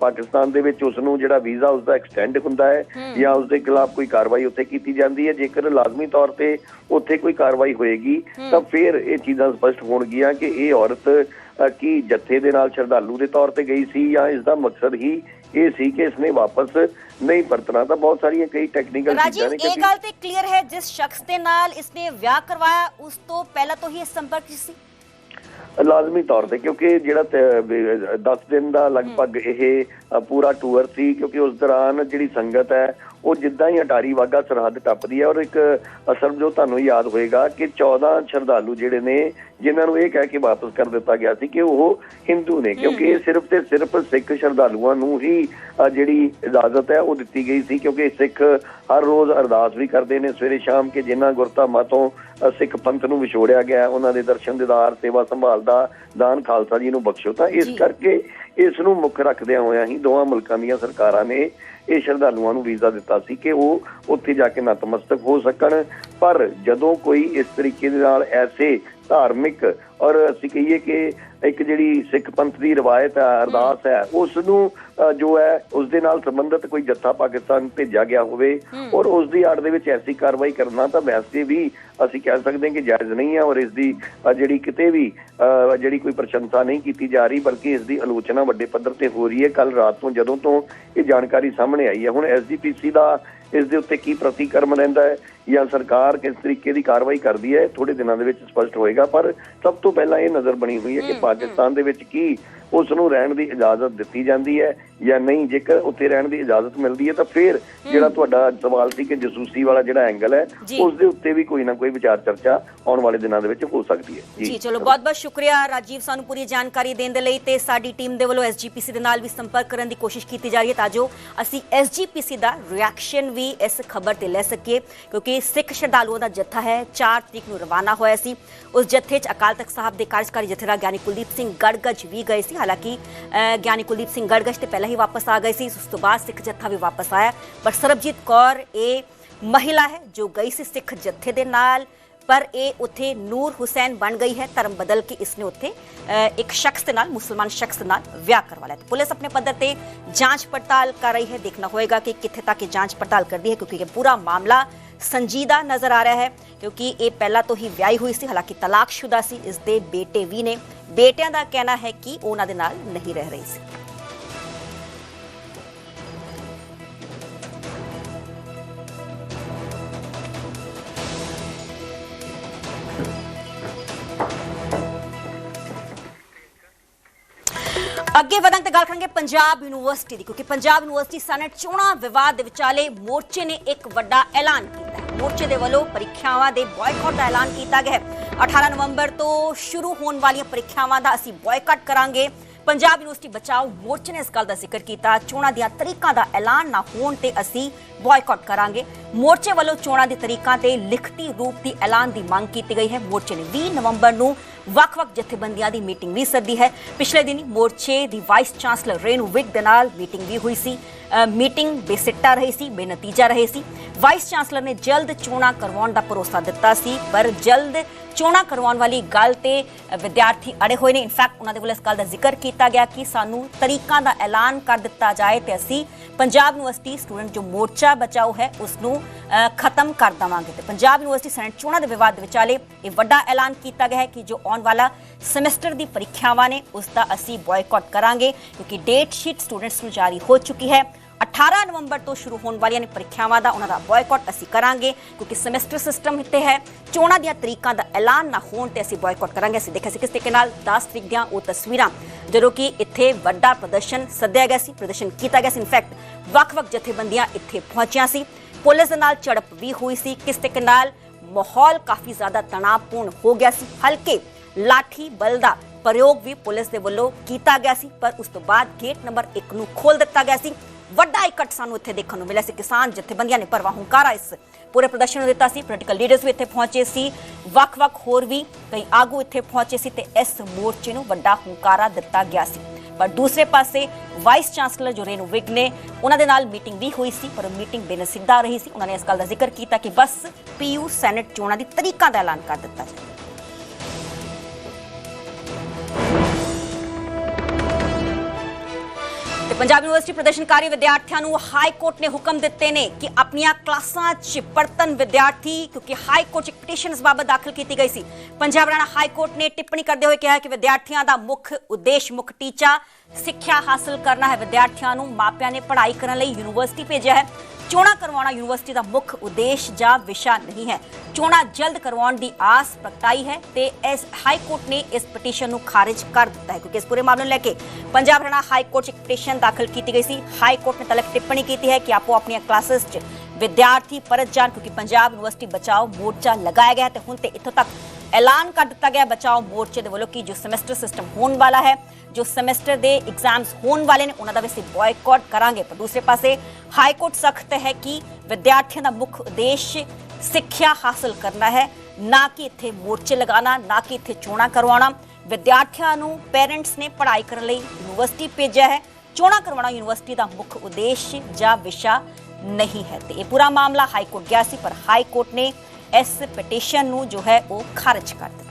ਪਾਕਿਸਤਾਨ ਦੇ ਵਿੱਚ ਉਸ ਨੂੰ ਜਿਹੜਾ ਵੀਜ਼ਾ ਉਸ ਦਾ ਐਕਸਟੈਂਡ ਹੁੰਦਾ ਹੈ ਜਾਂ ਉਸ ਦੇ ਖਿਲਾਫ ਕੋਈ ਕਾਰਵਾਈ ਉੱਥੇ ਕੀਤੀ ਜਾਂਦੀ ਹੈ। ਜੇਕਰ ਲਾਜ਼ਮੀ ਤੌਰ ਤੇ ਉੱਥੇ ਕੋਈ ਕਾਰਵਾਈ ਹੋਏਗੀ ਤਾਂ ਫਿਰ ਇਹ ਚੀਜ਼ਾਂ ਸਪਸ਼ਟ ਹੋਣਗੀਆਂ ਕਿ ਇਹ ਔਰਤ ਕੀ ਜੱਥੇ ਦੇ ਨਾਲ ਸ਼ਰਧਾਲੂ ਦੇ ਤੌਰ ਤੇ ਗਈ ਸੀ ਜਾਂ ਇਸ ਦਾ ਮਕਸਦ ਹੀ ਇਹ ਸੀ ਕਿ ਇਸਨੇ ਵਾਪਸ ਨਹੀਂ ਪਰਤਣਾ। ਤਾਂ ਬਹੁਤ ਸਾਰੀਆਂ ਕਈ ਟੈਕਨੀਕਲ ਚੀਜ਼ਾਂ ਨੇ ਇਹ ਕਿਉਂਕਿ ਗੱਲ ਤੇ ਕਲੀਅਰ ਹੈ ਜਿਸ ਸ਼ਖਸ ਦੇ ਨਾਲ ਇਸਨੇ ਵਿਆਹ ਕਰਵਾਇਆ ਉਸ ਤੋਂ ਪਹਿਲਾਂ ਤੋਂ ਹੀ ਇਹ ਸੰਪਰਕ ਸੀ? ਲਾਜ਼ਮੀ ਤੌਰ ਤੇ, ਕਿਉਂਕਿ ਜਿਹੜਾ 10 ਦਿਨ ਦਾ ਲਗਭਗ ਇਹ ਪੂਰਾ ਟੂਰ ਸੀ, ਕਿਉਂਕਿ ਉਸ ਦੌਰਾਨ ਜਿਹੜੀ ਸੰਗਤ ਹੈ ਉਹ ਜਿੱਦਾਂ ਹੀ ਅਟਾਰੀ ਵਾਗਾ ਸਰਹੱਦ ਟੱਪਦੀ ਹੈ ਔਰ ਇੱਕ ਅਸਰ ਜੋ ਤੁਹਾਨੂੰ ਯਾਦ ਹੋਏਗਾ ਕਿ 14 ਸ਼ਰਧਾਲੂ ਜਿਹੜੇ ਨੇ ਜਿਨ੍ਹਾਂ ਨੂੰ ਇਹ ਕਹਿ ਕੇ ਵਾਪਸ ਕਰ ਦਿੱਤਾ ਗਿਆ ਸੀ ਕਿ ਉਹ ਹਿੰਦੂ ਨੇ ਕਿਉਂਕਿ ਇਹ ਸਿਰਫ ਤੇ ਸਿਰਫ ਸਿੱਖ ਸ਼ਰਧਾਲੂਆਂ ਨੂੰ ਹੀ ਜਿਹੜੀ ਇਜਾਜ਼ਤ ਹੈ ਉਹ ਦਿੱਤੀ ਗਈ ਸੀ ਕਿਉਂਕਿ ਸਿੱਖ ਹਰ ਰੋਜ਼ ਅਰਦਾਸ ਵੀ ਕਰਦੇ ਨੇ। ਸਵੇਰੇ ਸ਼ਾਮ ਕਿ ਜਿਨ੍ਹਾਂ ਗੁਰਧਾਮਾਂ ਤੋਂ ਸਿੱਖ ਪੰਥ ਨੂੰ ਵਿਛੋੜਿਆ ਗਿਆ ਉਹਨਾਂ ਦੇ ਦਰਸ਼ਨ ਦੀਦਾਰ ਸੇਵਾ ਸੰਭਾਲ ਦਾ ਦਾਨ ਖਾਲਸਾ ਜੀ ਨੂੰ ਬਖਸ਼ੋ। ਤਾਂ ਇਸ। ਕਰਕੇ ਇਸ ਨੂੰ ਮੁੱਖ ਰੱਖਦਿਆਂ ਹੋਇਆਂ ਹੀ ਦੋਵਾਂ ਮੁਲਕਾਂ ਦੀਆਂ ਸਰਕਾਰਾਂ ਨੇ ਇਹ ਸ਼ਰਧਾਲੂਆਂ ਨੂੰ ਵੀਜ਼ਾ ਦਿੱਤਾ ਸੀ ਕਿ ਉਹ ਉੱਥੇ ਜਾ ਕੇ ਨਤਮਸਤਕ ਹੋ ਸਕਣ। ਪਰ ਜਦੋਂ ਕੋਈ ਇਸ ਤਰੀਕੇ ਦੇ ਨਾਲ ਐਸੇ ਧਾਰਮਿਕ ਔਰ ਅਸੀਂ ਕਹੀਏ ਕਿ ਇੱਕ ਜਿਹੜੀ ਸਿੱਖ ਪੰਥ ਦੀ ਰਵਾਇਤ ਹੈ ਅਰਦਾਸ ਹੈ ਉਸ ਨੂੰ ਜੋ ਹੈ ਉਸ ਦੇ ਨਾਲ ਸੰਬੰਧਿਤ ਕੋਈ ਜੱਥਾ ਪਾਕਿਸਤਾਨ ਭੇਜਿਆ ਗਿਆ ਹੋਵੇ ਔਰ ਉਸ ਦੀ ਆੜ ਦੇ ਵਿੱਚ ਐਸੀ ਕਾਰਵਾਈ ਕਰਨਾ ਤਾਂ ਵੈਸੇ ਵੀ ਅਸੀਂ ਕਹਿ ਸਕਦੇ ਹਾਂ ਕਿ ਜਾਇਜ਼ ਨਹੀਂ ਹੈ ਔਰ ਇਸ ਦੀ ਜਿਹੜੀ ਕਿਤੇ ਵੀ ਜਿਹੜੀ ਕੋਈ ਪ੍ਰਸ਼ੰਸਾ ਨਹੀਂ ਕੀਤੀ ਜਾ ਰਹੀ ਬਲਕਿ ਇਸ ਦੀ ਆਲੋਚਨਾ ਵੱਡੇ ਪੱਧਰ ਤੇ ਹੋ ਰਹੀ ਹੈ। ਕੱਲ ਰਾਤ ਤੋਂ ਜਦੋਂ ਤੋਂ ਇਹ ਜਾਣਕਾਰੀ ਸਾਹਮਣੇ ਆਈ ਹੈ। ਹੁਣ ਐਸਜੀਪੀਸੀ ਦਾ ਇਸ ਦੇ ਉੱਤੇ ਕੀ ਪ੍ਰਤੀਕਰਮ ਰਹਿੰਦਾ ਹੈ? ਜਾਂ ਸਰਕਾਰ ਕਿਸ ਤਰੀਕੇ ਦੀ ਕਾਰਵਾਈ ਕਰਦੀ ਹੈ ਥੋੜੇ ਦਿਨਾਂ ਦੇ ਵਿੱਚ ਸਪਸ਼ਟ ਹੋਏਗਾ ਪਰ ਸਭ ਤੋਂ ਪਹਿਲਾਂ ਇਹ ਨਜ਼ਰ ਬਣੀ ਹੋਈ ਹੈ ਕਿ ਪਾਕਿਸਤਾਨ ਦੇ ਵਿੱਚ ਕੀ ਉਸ ਨੂੰ ਰਹਿਣ ਦੀ ਇਜਾਜ਼ਤ ਦਿੱਤੀ ਜਾਂਦੀ ਹੈ ਜਾਂ ਨਹੀਂ ਜੇਕਰ ਉੱਥੇ ਰਹਿਣ ਦੀ ਇਜਾਜ਼ਤ ਮਿਲਦੀ ਹੈ ਤਾਂ ਫਿਰ ਜਿਹੜਾ ਤੁਹਾਡਾ ਸਵਾਲ ਸੀ ਕਿ ਜਸੂਸੀ ਵਾਲਾ ਜਿਹੜਾ ਐਂਗਲ ਹੈ। ਉਸ ਦੇ ਉੱਤੇ ਵੀ ਕੋਈ ਨਾ ਕੋਈ ਵਿਚਾਰ ਚਰਚਾ ਆਉਣ ਵਾਲੇ ਦਿਨਾਂ ਦੇ ਵਿੱਚ ਹੋ ਸਕਦੀ ਹੈ। ਜੀ। ਚਲੋ ਬਹੁਤ ਬਹੁਤ ਸ਼ੁਕਰੀਆ ਰਾਜੀਵ ਸਾਨੂੰ ਪੂਰੀ ਜਾਣਕਾਰੀ ਦੇਣ ਦੇ ਲਈ ਤੇ ਸਾਡੀ ਟੀਮ ਦੇ ਵੱਲੋਂ ਐਸਜੀਪੀਸੀ ਦੇ ਨਾਲ ਵੀ ਸੰਪਰਕ ਕਰਨ ਦੀ ਕੋਸ਼ਿਸ਼ ਕੀਤੀ ਜਾ ਰਹੀ ਹੈ ਤਾਂ ਜੋ ਅਸੀਂ ਐਸਜੀਪੀਸੀ ਦਾ ਰਿਐਕਸ਼ਨ ਵੀ ਇਸ ਖਬਰ ਤੇ ਲੈ ਸਕੀਏ ਕਿਉਂਕਿ ਸਿੱਖ ਸ਼ਰਧਾਲੂਆਂ ਦਾ ਜੱਥਾ ਹੈ 4 ਤਰੀਕ ਨੂੰ ਰਵਾਨਾ ਹੋਇਆ ਸੀ। ਉਸ ਜੱਥੇ 'ਚ ਅਕਾਲ ਤਖਤ ਸਾਹਿਬ ਦੇ ਕਾਰਜਕਾਰੀ ਜਥੇਦਾਰ ਗਿਆਨੀ ਕੁਲਦੀਪ ਸਿੰਘ ਗੜਗੜ ਵੀ ਗਏ ਸੀ। ਹਾਲਾਂਕਿ ਗਿਆਨੀ ਕੁਲਦੀਪ ਸਿੰਘ ਗੜਗੜ ਤੇ ਪਹਿਲਾਂ ਹੀ ਵਾਪਸ ਆ ਗਏ ਸੀ, ਉਸ ਤੋਂ ਬਾਅਦ ਸਿੱਖ ਜੱਥਾ ਵੀ ਵਾਪਸ ਆਇਆ। ਪਰ ਸਰਬਜੀਤ ਕੌਰ ਇਹ ਮਹਿਲਾ ਹੈ ਜੋ ਗਈ ਸੀ ਸਿੱਖ ਜੱਥੇ ਦੇ ਨਾਲ, ਪਰ ਇਹ ਉੱਥੇ ਨੂਰ ਹੁਸੈਨ ਬਣ ਗਈ ਹੈ, ਧਰਮ ਬਦਲ ਕੇ ਇਸਨੇ ਉੱਥੇ ਇੱਕ ਸ਼ਖਸ ਦੇ ਨਾਲ, ਮੁਸਲਮਾਨ ਸ਼ਖਸ ਨਾਲ ਵਿਆਹ ਕਰਵਾ ਲਿਆ। ਪੁਲਿਸ ਆਪਣੇ ਪੱਧਰ ਤੇ ਜਾਂਚ ਪੜਤਾਲ ਕਰ ਰਹੀ ਹੈ। ਦੇਖਣਾ ਹੋਏਗਾ ਕਿ ਕਿੱਥੇ ਤੱਕ ਇਹ ਜਾਂਚ ਪੜਤਾਲ ਕਰਦੀ ਹੈ, ਕਿਉਂਕਿ ਇਹ ਪੂਰਾ ਮਾਮਲਾ ਸੰਜੀਦਾ ਨਜ਼ਰ ਆ ਰਿਹਾ ਹੈ, ਕਿਉਂਕਿ ਇਹ ਪਹਿਲਾਂ ਤੋਂ ਹੀ ਵਿਆਹੀ ਹੋਈ ਸੀ, ਹਾਲਾਂਕਿ ਤਲਾਕਸ਼ੁਦਾ ਸੀ, ਇਸ ਦੇ ਬੇਟੇ ਵੀ ਨੇ। ਬੇਟਿਆਂ ਦਾ ਕਹਿਣਾ ਹੈ ਕਿ ਉਹਨਾਂ ਦੇ ਨਾਲ ਨਹੀਂ ਰਹਿ ਰਹੀ ਸੀ। ਅੱਗੇ ਵਧਾਂਗੇ ਤੇ ਗੱਲ ਕਰਾਂਗੇ ਪੰਜਾਬ ਯੂਨੀਵਰਸਿਟੀ ਦੀ, ਕਿਉਂਕਿ ਪੰਜਾਬ ਯੂਨੀਵਰਸਿਟੀ ਸੈਨੇਟ ਚੋਣਾਂ ਵਿਵਾਦ ਦੇ ਵਿਚਾਲੇ ਮੋਰਚੇ ਨੇ ਇੱਕ ਵੱਡਾ ਐਲਾਨ ਕੀਤਾ ਹੈ। ਮੋਰਚੇ ਦੇ ਵੱਲੋਂ ਪ੍ਰੀਖਿਆਵਾਂ ਦੇ ਬਾਇਕਾਟ ਦਾ ਐਲਾਨ ਕੀਤਾ ਗਿਆ ਹੈ। 18 ਨਵੰਬਰ ਤੋਂ ਸ਼ੁਰੂ ਹੋਣ ਵਾਲੀਆਂ ਪ੍ਰੀਖਿਆਵਾਂ ਦਾ ਅਸੀਂ ਬਾਇਕਾਟ ਕਰਾਂਗੇ। ਪੰਜਾਬ ਯੂਨੀਵਰਸਿਟੀ ਬਚਾਓ ਮੋਰਚੇ ਨੇ ਇਸ ਗੱਲ ਦਾ ਜ਼ਿਕਰ ਕੀਤਾ। ਚੋਣਾਂ ਦੀਆਂ ਤਰੀਕਾਂ ਦਾ ਐਲਾਨ ਨਾ ਹੋਣ ਤੇ ਅਸੀਂ ਬਾਇਕਾਟ ਕਰਾਂਗੇ। ਮੋਰਚੇ ਵੱਲੋਂ ਚੋਣਾਂ ਦੇ ਤਰੀਕਾਂ ਤੇ ਲਿਖਤੀ ਰੂਪ ਦੀ ਐਲਾਨ ਦੀ ਮੰਗ ਕੀਤੀ ਗਈ ਹੈ। ਮੋਰਚੇ ਨੇ 20 ਨਵੰਬਰ ਨੂੰ ਵੱਖ-ਵੱਖ ਜਥੇਬੰਦੀਆਂ ਦੀ ਮੀਟਿੰਗ ਵੀ ਸੱਦੀ ਹੈ। ਪਿਛਲੇ ਦਿਨੀ ਮੋਰਚੇ ਦੀ ਵਾਈਸ ਚਾਂਸਲਰ ਰੇਨੂ ਵਿਗ ਦੇ ਨਾਲ ਮੀਟਿੰਗ ਵੀ ਹੋਈ ਸੀ। ਮੀਟਿੰਗ ਬੇਸਿੱਟਾ ਰਹੀ ਸੀ, ਬੇਨਤੀਜਾ ਰਹੀ ਸੀ। ਵਾਈਸ ਚਾਂਸਲਰ ਨੇ ਜਲਦ ਚੋਣਾਂ ਕਰਵਾਉਣ ਦਾ ਭਰੋਸਾ ਦਿੱਤਾ ਸੀ, ਪਰ ਜਲਦ ਚੋਣਾਂ ਕਰਵਾਉਣ ਵਾਲੀ ਗੱਲ ਤੇ ਵਿਦਿਆਰਥੀ ਅੜੇ ਹੋਏ ਨੇ। ਇਨਫੈਕਟ ਉਹਨਾਂ ਦੇ ਵੱਲੋਂ ਇਸ ਗੱਲ ਦਾ ਜ਼ਿਕਰ ਕੀਤਾ ਗਿਆ ਕਿ ਸਾਨੂੰ ਤਰੀਕਾਂ ਦਾ ਐਲਾਨ ਕਰ ਦਿੱਤਾ ਜਾਏ ਤੇ ਅਸੀਂ ਪੰਜਾਬ ਯੂਨੀਵਰਸਿਟੀ ਸਟੂਡੈਂਟ ਜੋ ਮੋਰਚਾ ਬਚਾਓ ਹੈ ਉਸ ਨੂੰ ਖਤਮ ਕਰ ਦੇਵਾਂਗੇ। ਤੇ ਪੰਜਾਬ ਯੂਨੀਵਰਸਿਟੀ ਸੈਨੇਟ ਚੋਣਾਂ ਦੇ ਵਿਵਾਦ ਵਿਚਾਲੇ ਇਹ ਵੱਡਾ ਐਲਾਨ ਕੀਤਾ ਗਿਆ ਹੈ ਕਿ ਜੋ ਆਉਣ ਵਾਲਾ ਸਮੈਸਟਰ ਦੀ ਪ੍ਰੀਖਿਆਵਾਂ ਨੇ ਉਸ ਦਾ ਅਸੀਂ ਬਾਇਕਾਟ ਕਰਾਂਗੇ ਕਿਉਂਕਿ ਡੇਟ ਸ਼ੀਟ ਸਟੂਡੈਂਟਸ ਨੂੰ ਜਾਰੀ ਹੋ ਚੁੱਕੀ ਹੈ। 18 ਨਵੰਬਰ ਤੋਂ ਸ਼ੁਰੂ ਹੋਣ ਵਾਲੀਆਂ ਨੇ ਪ੍ਰੀਖਿਆਵਾਂ ਦਾ ਉਹਨਾਂ ਦਾ ਬਾਇਕਾਟ ਅਸੀਂ ਕਰਾਂਗੇ, ਕਿਉਂਕਿ ਸਮੈਸਟਰ ਸਿਸਟਮ ਇੱਥੇ ਹੈ। ਚੋਣਾਂ ਦੀਆਂ ਤਰੀਕਾਂ ਦਾ ਐਲਾਨ ਨਾ ਹੋਣ ਤੇ ਅਸੀਂ ਬਾਇਕਾਟ ਕਰਾਂਗੇ। ਅਸੀਂ ਦੇਖਿਆ ਸੀ ਕਿਸ ਤਰੀਕੇ ਨਾਲ 10 ਤਰੀਕ ਦੀਆਂ ਉਹ ਤਸਵੀਰਾਂ, ਜਦੋਂ ਕਿ ਇੱਥੇ ਵੱਡਾ ਪ੍ਰਦਰਸ਼ਨ ਸੱਦਿਆ ਗਿਆ ਸੀ, ਪ੍ਰਦਰਸ਼ਨ ਕੀਤਾ ਗਿਆ ਸੀ। ਇਨਫੈਕਟ ਵੱਖ-ਵੱਖ ਜਥੇਬੰਦੀਆਂ ਇੱਥੇ ਪਹੁੰਚੀਆਂ ਸੀ। ਪੁਲਿਸ ਦੇ ਨਾਲ ਝੜਪ ਵੀ ਹੋਈ ਸੀ। ਕਿਸ ਤਰੀਕੇ ਨਾਲ ਮਾਹੌਲ ਕਾਫੀ ਜ਼ਿਆਦਾ ਤਣਾਅਪੂਰਨ ਹੋ ਗਿਆ ਸੀ। ਹਲਕੇ ਲਾਠੀ ਬਲ ਦਾ ਪ੍ਰਯੋਗ ਵੀ ਪੁਲਿਸ ਦੇ ਵੱਲੋਂ ਕੀਤਾ ਗਿਆ ਸੀ, ਪਰ ਉਸ ਤੋਂ ਬਾਅਦ ਗੇਟ ਨੰਬਰ 1 ਨੂੰ ਖੋਲ ਦਿੱਤਾ ਗਿਆ ਸੀ। ਵੱਡਾ ਇਕੱਠ ਸਾਨੂੰ ਇੱਥੇ ਦੇਖਣ ਨੂੰ ਮਿਲਿਆ ਸੀ। ਕਿਸਾਨ ਜਥੇਬੰਦੀਆਂ ਨੇ ਭਰਵਾ ਹੁੰਕਾਰਾ ਇਸ ਪੂਰੇ ਪ੍ਰਦਰਸ਼ਨ ਨੂੰ ਦਿੱਤਾ ਸੀ। ਪੋਲੀਟੀਕਲ ਲੀਡਰਸ ਵੀ ਇੱਥੇ ਪਹੁੰਚੇ ਸੀ। ਵੱਖ-ਵੱਖ ਹੋਰ ਵੀ ਕਈ ਆਗੂ ਇੱਥੇ ਪਹੁੰਚੇ ਸੀ ਤੇ ਇਸ ਮੋਰਚੇ ਨੂੰ ਵੱਡਾ ਹੁੰਕਾਰਾ ਦਿੱਤਾ ਗਿਆ ਸੀ। ਪਰ ਦੂਸਰੇ ਪਾਸੇ ਵਾਈਸ ਚਾਂਸਲਰ ਜੋ ਰੇਨੂ ਵਿਗ ਨੇ, ਉਹਨਾਂ ਦੇ ਨਾਲ ਮੀਟਿੰਗ ਵੀ ਹੋਈ ਸੀ, ਪਰ ਮੀਟਿੰਗ ਬੇਨਸਿੱਧਾ ਰਹੀ ਸੀ। ਉਹਨਾਂ ਨੇ ਇਸ ਗੱਲ ਦਾ ਜ਼ਿਕਰ ਕੀਤਾ ਕਿ ਬਸ ਪੀਯੂ ਸੈਨੇਟ ਚੋਣਾਂ ਦੀ ਤਰੀਕਾਂ ਦਾ ਐਲਾਨ ਕਰ ਦਿੱਤਾ ਜਾਏ। ਪੰਜਾਬ ਯੂਨੀਵਰਸਿਟੀ ਪ੍ਰਦਰਸ਼ਨਕਾਰੀ ਵਿਦਿਆਰਥੀਆਂ ਨੂੰ ਹਾਈ ਕੋਰਟ ਨੇ ਹੁਕਮ ਦਿੱਤੇ ਨੇ ਕਿ ਆਪਣੀਆਂ ਕਲਾਸਾਂ 'ਚ ਪੜਤਨ ਵਿਦਿਆਰਥੀ, ਕਿਉਂਕਿ ਹਾਈ ਕੋਰਟ 'ਚ ਪਟੀਸ਼ਨਸ ਬਾਬਤ ਦਾਖਲ ਕੀਤੀ ਗਈ ਸੀ। ਪੰਜਾਬ ਹਰਿਆਣਾ ਹਾਈ ਕੋਰਟ ਨੇ ਟਿੱਪਣੀ ਕਰਦੇ ਹੋਏ ਕਿਹਾ ਕਿ ਵਿਦਿਆਰਥੀਆਂ ਦਾ ਮੁੱਖ ਉਦੇਸ਼ ਮੁੱਖ ਟੀਚਾ ਸਿੱਖਿਆ ਹਾਸਲ ਕਰਨਾ ਹੈ। ਵਿਦਿਆਰਥੀਆਂ ਨੂੰ ਮਾਪਿਆਂ ਨੇ ਪੜ੍ਹਾਈ ਕਰਨ ਲਈ ਯੂਨੀਵਰਸਿਟੀ ਭੇਜਿਆ ਹੈ। ਚੋਣਾਂ ਕਰਵਾਉਣਾ ਯੂਨੀਵਰਸਿਟੀ ਦਾ ਮੁੱਖ ਉਦੇਸ਼ ਜਾਂ ਵਿਸ਼ਾ ਨਹੀਂ ਹੈ। ਚੋਣਾਂ ਜਲਦ ਕਰਵਾਉਣ ਦੀ ਆਸ ਪ੍ਰਗਟਾਈ ਹੈ ਤੇ ਇਸ ਹਾਈ ਕੋਰਟ ਨੇ ਇਸ ਪਟੀਸ਼ਨ ਨੂੰ ਖਾਰਜ ਕਰ ਦਿੱਤਾ ਹੈ, ਕਿਉਂਕਿ ਇਸ ਪੂਰੇ ਮਾਮਲੇ ਨੂੰ ਲੈ ਕੇ ਪੰਜਾਬ ਹਰਿਆਣਾ ਹਾਈ ਕੋਰਟ 'ਚ ਇੱਕ ਪਟੀਸ਼ਨ ਦਾਖਲ ਕੀਤੀ ਗਈ ਸੀ। ਹਾਈ ਕੋਰਟ ਨੇ ਤਲਕ ਟਿੱਪਣੀ ਕੀਤੀ ਹੈ ਕਿ ਆਪੋ ਆਪਣੀਆਂ ਕਲਾਸਿਸ 'ਚ ਵਿਦਿਆਰਥੀ ਪਰਤ ਜਾਣ, ਕਿਉਂਕਿ ਪੰਜਾਬ ਯੂਨੀਵਰਸਿਟੀ ਬਚਾਓ ਮੋਰਚਾ ਲਗਾਇਆ ਗਿਆ ਹੈ ਤੇ ਹੁਣ ਤੇ ਇੱਥੋਂ ਤੱਕ ਐਲਾਨ ਕਰ ਦਿੱਤਾ ਗਿਆ ਬਚਾਓ ਮੋਰਚੇ ਦੇ ਵੱਲੋਂ ਕਿ ਜੋ ਸਮੈਸਟਰ ਸਿਸਟਮ ਹੋਣ ਵਾਲਾ ਹੈ, ਜੋ ਸਮੈਸਟਰ ਦੇ ਐਗਜ਼ਾਮਸ ਹੋਣ ਵਾਲੇ ਨੇ, ਉਹਨਾਂ ਦਾ ਵੀ ਅਸੀਂ ਬਾਇਕਾਟ ਕਰਾਂਗੇ। ਪਰ ਦੂਸਰੇ ਪਾਸੇ ਹਾਈ ਕੋਰਟ ਸਖਤ ਹੈ ਕਿ ਵਿਦਿਆਰਥੀਆਂ ਦਾ ਮੁੱਖ ਉਦੇਸ਼ ਸਿੱਖਿਆ ਹਾਸਲ ਕਰਨਾ ਹੈ। ਨਾ ਕਿ ਇੱਥੇ ਮੋਰਚੇ ਲਗਾਉਣਾ, ਨਾ ਕਿ ਇੱਥੇ ਚੋਣਾਂ ਕਰਵਾਉਣਾ। ਵਿਦਿਆਰਥੀਆਂ ਨੂੰ ਪੇਰੈਂਟਸ ਨੇ ਪੜ੍ਹਾਈ ਕਰਨ ਲਈ ਯੂਨੀਵਰਸਿਟੀ ਭੇਜਿਆ ਹੈ। ਚੋਣਾਂ ਕਰਵਾਉਣਾ ਯੂਨੀਵਰਸਿਟੀ ਦਾ ਮੁੱਖ ਉਦੇਸ਼ ਜਾਂ ਵਿਸ਼ਾ ਨਹੀਂ ਹੈ ਤੇ ਇਹ ਪੂਰਾ ਮਾਮਲਾ ਹਾਈ ਕੋਰਟ ਗਿਆ ਸੀ, ਪਰ ਹਾਈ ਕੋਰਟ ਨੇ ਇਸ ਪਟੀਸ਼ਨ ਨੂੰ ਜੋ ਹੈ ਉਹ ਖਾਰਜ ਕਰ ਦਿੱਤਾ।